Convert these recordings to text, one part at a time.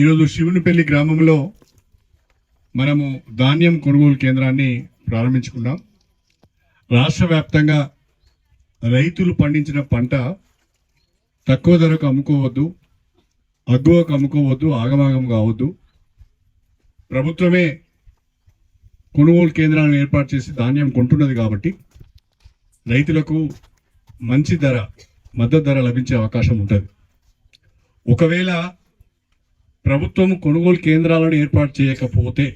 ఈరోజు శివునిపల్లి గ్రామంలో మనము ధాన్యం కొనుగోలు కేంద్రాన్ని ప్రారంభించుకున్నాం. రాష్ట్ర వ్యాప్తంగా రైతులు పండించిన పంట తక్కువ ధరకు అమ్ముకోవద్దు అగ్గువకు అమ్ముకోవద్దు ఆగమాగం కావద్దు. ప్రభుత్వమే కొనుగోలు కేంద్రాలను ఏర్పాటు చేసి ధాన్యం కొంటున్నది కాబట్టి రైతులకు మంచి ధర మద్దతు ధర లభించే అవకాశం ఉంటుంది. ఒకవేళ ప్రభుత్వం కొనుగోలు కేంద్రాలను ఏర్పాటు చేయకపోతే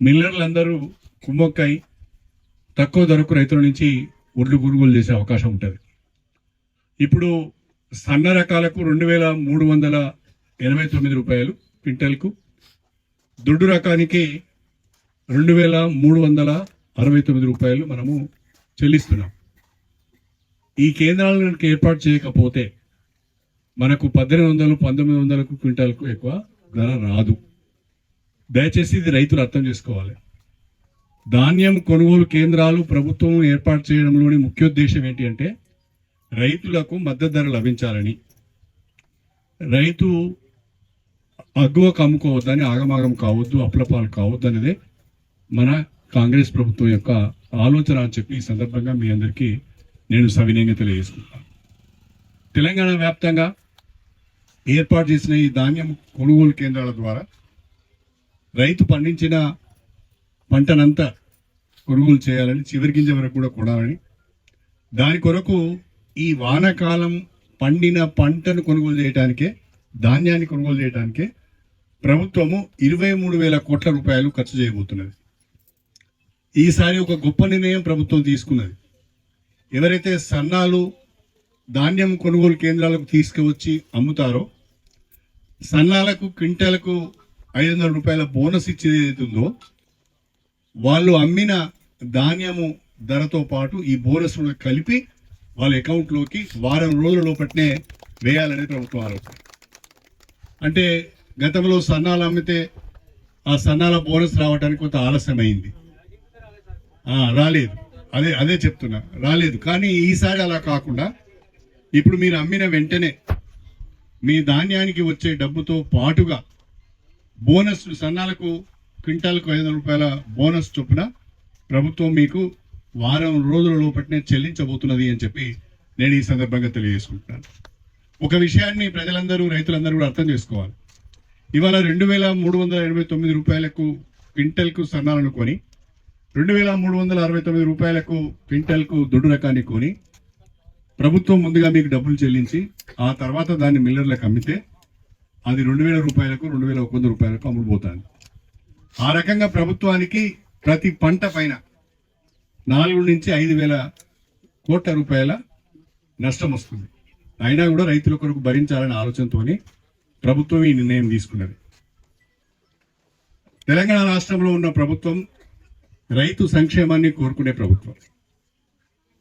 మిల్లర్లందరూ కుమ్మక్కై తక్కువ ధరకు రైతుల నుంచి ఒడ్లు కొనుగోలు చేసే అవకాశం ఉంటుంది. ఇప్పుడు సన్న రకాలకు రెండు వేల మూడు వందల ఎనభై తొమ్మిది రూపాయలు క్వింటల్కు దొడ్డు రకానికి రెండు వేల మూడు వందల అరవై తొమ్మిది రూపాయలు మనము చెల్లిస్తున్నాం. ఈ కేంద్రాలను ఏర్పాటు చేయకపోతే మనకు పద్దెనిమిది వందలు పంతొమ్మిది వందలకు క్వింటాల్కు ఎక్కువ ధర రాదు. దయచేసి ఇది రైతులు అర్థం చేసుకోవాలి. ధాన్యం కొనుగోలు కేంద్రాలు ప్రభుత్వం ఏర్పాటు చేయడంలోని ముఖ్యోద్దేశం ఏంటి అంటే రైతులకు మద్దతు ధర లభించాలని. రైతు అగ్గువకు అమ్ముకోవద్దని ఆగమాగం కావద్దు అప్లపాలు కావద్దు అనేది మన కాంగ్రెస్ ప్రభుత్వం యొక్క ఆలోచన అని చెప్పి ఈ సందర్భంగా మీ అందరికీ నేను సవినయంగా తెలియజేసుకుంటాను తెలంగాణ వ్యాప్తంగా ఏర్పాటు చేసిన ఈ ధాన్యం కొనుగోలు కేంద్రాల ద్వారా రైతు పండించిన పంటనంతా కొనుగోలు చేయాలని చివరి గింజ వరకు కూడా కొనాలని. దాని కొరకు ఈ వానాకాలం పండిన పంటను కొనుగోలు చేయడానికే ధాన్యాన్ని కొనుగోలు చేయడానికే ప్రభుత్వము ఇరవై మూడు వేల కోట్ల రూపాయలు ఖర్చు చేయబోతున్నది. ఈసారి ఒక గొప్ప నిర్ణయం ప్రభుత్వం తీసుకున్నది. ఎవరైతే సన్నాలు ధాన్యం కొనుగోలు కేంద్రాలకు తీసుకువచ్చి అమ్ముతారో సన్నాలకు క్వింటాలకు ఐదు వందల రూపాయల బోనస్ ఇచ్చేది ఏదైతే ఉందో వాళ్ళు అమ్మిన ధాన్యము ధరతో పాటు ఈ బోనస్ కూడా కలిపి వాళ్ళ అకౌంట్లోకి వారం రోజుల లోపట్నే వేయాలనేది ప్రభుత్వం ఆలోచన అంటే గతంలో సన్నాలు అమ్మితే ఆ సన్నాల బోనస్ రావడానికి కొంత ఆలస్యమైంది. అయింది రాలేదు. అదే అదే చెప్తున్నా. రాలేదు. కానీ ఈసారి అలా కాకుండా ఇప్పుడు మీరు అమ్మిన వెంటనే మీ ధాన్యానికి వచ్చే డబ్బుతో పాటుగా బోనస్ సన్నాలకు క్వింటాల్కు ఐదు వందల రూపాయల బోనస్ చొప్పున ప్రభుత్వం మీకు వారం రోజుల లోపట్నే చెల్లించబోతున్నది అని చెప్పి నేను ఈ సందర్భంగా తెలియజేసుకుంటున్నాను. ఒక విషయాన్ని ప్రజలందరూ రైతులందరూ కూడా అర్థం చేసుకోవాలి. ఇవాళ రెండు వేల మూడు వందల ఎనభై తొమ్మిది రూపాయలకు క్వింటల్కు సన్నాలను కొని రెండు వేల మూడు వందల అరవై తొమ్మిది రూపాయలకు క్వింటల్కు దొడ్డు రకాన్ని కొని ప్రభుత్వం ముందుగా మీకు డబ్బులు చెల్లించి ఆ తర్వాత దాన్ని మిల్లర్లకు అమ్మితే అది రెండు వేల రూపాయలకు రెండు వేల ఒక వంద రూపాయలకు అమ్ముడుపోతుంది. ఆ రకంగా ప్రభుత్వానికి ప్రతి పంట పైన నాలుగు నుంచి ఐదు వేల కోట్ల రూపాయల నష్టం వస్తుంది. అయినా కూడా రైతుల కొరకు భరించాలనే ఆలోచనతోని ప్రభుత్వం ఈ నిర్ణయం తీసుకున్నది. తెలంగాణ రాష్ట్రంలో ఉన్న ప్రభుత్వం రైతు సంక్షేమాన్ని కోరుకునే ప్రభుత్వం.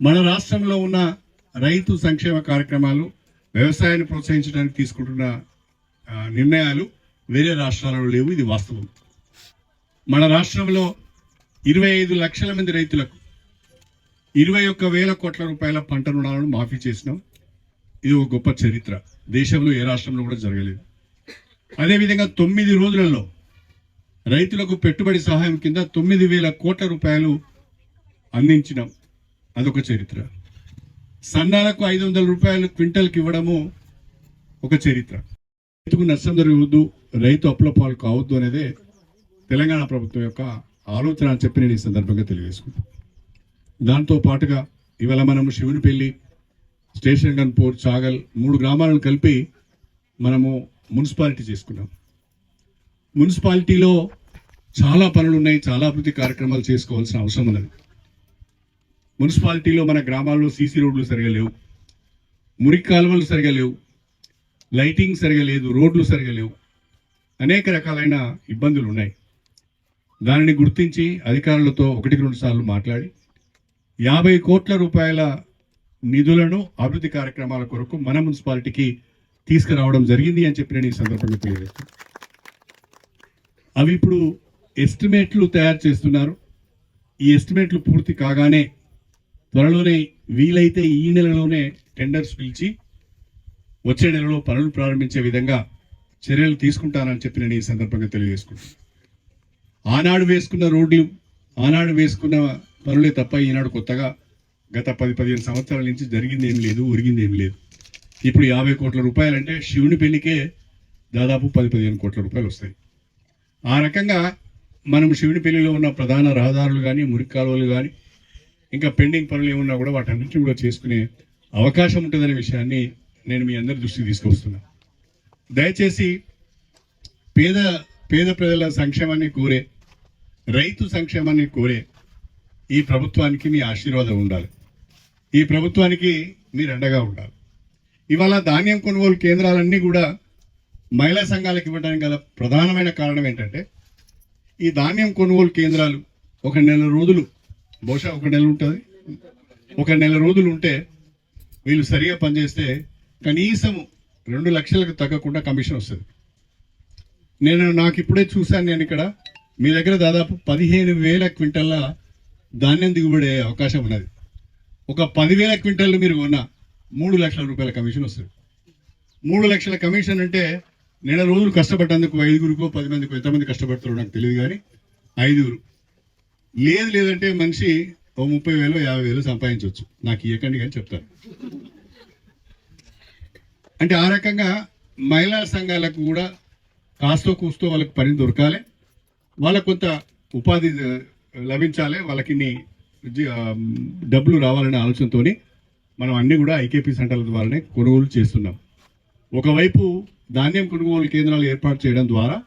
మన రాష్ట్రంలో ఉన్న రైతు సంక్షేమ కార్యక్రమాలు వ్యవసాయాన్ని ప్రోత్సహించడానికి తీసుకుంటున్న నిర్ణయాలు వేరే రాష్ట్రాలలో లేవు ఇది వాస్తవం. మన రాష్ట్రంలో ఇరవై ఐదు లక్షల మంది రైతులకు ఇరవై ఒక్క వేల కోట్ల రూపాయల పంట రుణాలను మాఫీ చేసినాం. ఇది ఒక గొప్ప చరిత్ర. దేశంలో ఏ రాష్ట్రంలో కూడా జరగలేదు. అదేవిధంగా తొమ్మిది రోజులలో రైతులకు పెట్టుబడి సహాయం కింద తొమ్మిది వేల కోట్ల రూపాయలు అందించినాం. అదొక చరిత్ర. సన్నాలకు ఐదు వందల రూపాయలు క్వింటల్కి ఇవ్వడము ఒక చరిత్ర. రైతుకు నష్టం జరగవద్దు రైతు అప్పుల పాలు కావద్దు అనేదే తెలంగాణ ప్రభుత్వం యొక్క ఆలోచన అని చెప్పి నేను ఈ సందర్భంగా తెలియజేసుకుంటాను దాంతో పాటుగా ఇవాళ మనము శివునిపల్లి స్టేషన్ గన్పూర్ చాగల్ మూడు గ్రామాలను కలిపి మనము మున్సిపాలిటీ చేసుకున్నాం. మున్సిపాలిటీలో చాలా పనులు ఉన్నాయి చాలా అభివృద్ధి కార్యక్రమాలు చేసుకోవాల్సిన అవసరం ఉన్నది. మున్సిపాలిటీలో మన గ్రామాల్లో సీసీ రోడ్లు సరిగా లేవు. మురికి కాలువలు సరిగా లేవు. లైటింగ్ సరిగా లేదు. రోడ్లు సరిగా లేవు. అనేక రకాలైన ఇబ్బందులు ఉన్నాయి. దానిని గుర్తించి అధికారులతో ఒకటికి రెండు సార్లు మాట్లాడి యాభై కోట్ల రూపాయల నిధులను అభివృద్ధి కార్యక్రమాల కొరకు మన మున్సిపాలిటీకి తీసుకురావడం జరిగింది అని చెప్పి నేను ఈ సందర్భంగా తెలియజేస్తాను. అవి ఇప్పుడు ఎస్టిమేట్లు తయారు చేస్తున్నారు. ఈ ఎస్టిమేట్లు పూర్తి కాగానే త్వరలోనే వీలైతే ఈ నెలలోనే టెండర్స్ పిలిచి వచ్చే నెలలో పనులు ప్రారంభించే విధంగా చర్యలు తీసుకుంటానని చెప్పి నేను ఈ సందర్భంగా తెలియజేసుకుంటాను ఆనాడు వేసుకున్న రోడ్లు ఆనాడు వేసుకున్న పనులే తప్ప ఈనాడు కొత్తగా గత పది పదిహేను సంవత్సరాల నుంచి జరిగింది ఏం లేదు ఒరిగింది ఏం లేదు. ఇప్పుడు యాభై కోట్ల రూపాయలంటే శివుని పెళ్ళికే దాదాపు పది పదిహేను కోట్ల రూపాయలు వస్తాయి. ఆ రకంగా మనం శివుని పెళ్ళిలో ఉన్న ప్రధాన రహదారులు కానీ మురికి కాలువలు కానీ ఇంకా పెండింగ్ పనులు ఏమున్నా కూడా వాటన్నింటినీ కూడా చేసుకునే అవకాశం ఉంటుందనే విషయాన్ని నేను మీ అందరి దృష్టికి తీసుకొస్తున్నా దయచేసి పేద పేద ప్రజల సంక్షేమాన్ని కోరే రైతు సంక్షేమాన్ని కోరే ఈ ప్రభుత్వానికి మీ ఆశీర్వాదం ఉండాలి. ఈ ప్రభుత్వానికి మీరు అండగా ఉండాలి. ఇవాళ ధాన్యం కొనుగోలు కేంద్రాలన్నీ కూడా మహిళా సంఘాలకు ఇవ్వడానికి గల ప్రధానమైన కారణం ఏంటంటే ఈ ధాన్యం కొనుగోలు కేంద్రాలు ఒక నెల రోజులు బహుశా ఒక నెల ఉంటుంది. ఒక నెల రోజులు ఉంటే వీళ్ళు సరిగా పనిచేస్తే కనీసం రెండు లక్షలకు తగ్గకుండా కమిషన్ వస్తుంది. నేను నాకు ఇప్పుడే చూశాను నేను ఇక్కడ మీ దగ్గర దాదాపు పదిహేను వేల క్వింటల్ల ధాన్యం దిగుబడే అవకాశం ఉన్నది. ఒక పదివేల క్వింటల్ మీరు కొన్న మూడు లక్షల రూపాయల కమిషన్ వస్తుంది. మూడు లక్షల కమిషన్ అంటే నెల రోజులు కష్టపడ్డందుకు ఐదుగురికో పది మందికో ఎంతమంది కష్టపడతారో నాకు తెలియదు కానీ ఐదుగురు. లేదు లేదంటే మనిషి ఓ ముప్పై వేలు యాభై వేలు సంపాదించవచ్చు. నాకు ఇవ్వకండి కానీ చెప్తారు అంటే ఆ రకంగా మహిళా సంఘాలకు కూడా కాస్తో కూస్తో వాళ్ళకి పని దొరకాలి. వాళ్ళకు కొంత ఉపాధి లభించాలి. వాళ్ళకి డబ్బులు రావాలనే ఆలోచనతోని మనం అన్ని కూడా ఐకేపీ సెంటర్ల ద్వారానే కొనుగోలు చేస్తున్నాం. ఒకవైపు ధాన్యం కొనుగోలు కేంద్రాలు ఏర్పాటు చేయడం ద్వారా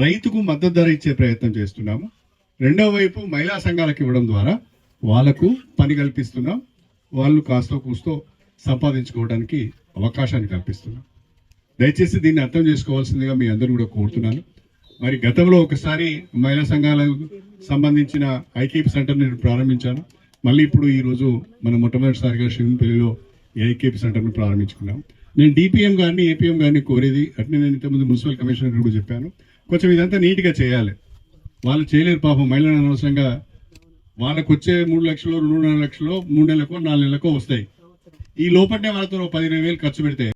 రైతుకు మద్దతు ధర ఇచ్చే ప్రయత్నం చేస్తున్నాము. రెండవ వైపు మహిళా సంఘాలకు ఇవ్వడం ద్వారా వాళ్ళకు పని కల్పిస్తున్నాం. వాళ్ళు కాస్తో కూస్తో సంపాదించుకోవడానికి అవకాశాన్ని కల్పిస్తున్నాం. దయచేసి దీన్ని అర్థం చేసుకోవాల్సిందిగా మీ అందరూ కూడా కోరుతున్నాను. మరి గతంలో ఒకసారి మహిళా సంఘాలకు సంబంధించిన ఐకేపీ సెంటర్ నేను ప్రారంభించాను. మళ్ళీ ఇప్పుడు ఈరోజు మనం మొట్టమొదటిసారిగా శివన్పల్లిలో ఈ ఐకేపీ సెంటర్ను ప్రారంభించుకున్నాం. నేను డిపిఎం గారిని ఏపీఎం గారిని కోరేది అట్నే నేను ఇంతకుముందు మున్సిపల్ కమిషనర్ కూడా చెప్పాను. కొంచెం ఇదంతా నీట్గా చేయాలి. వాళ్ళు చేయలేరు పాపం మహిళలు అనవసరంగా. వాళ్ళకు వచ్చే మూడు లక్షలు రెండున్నర లక్షలు మూడు నెలలకో నాలుగు నెలలకో వస్తాయి. ఈ లోపలనే వాళ్ళతో పదిహేను వేలు ఖర్చు పెడితే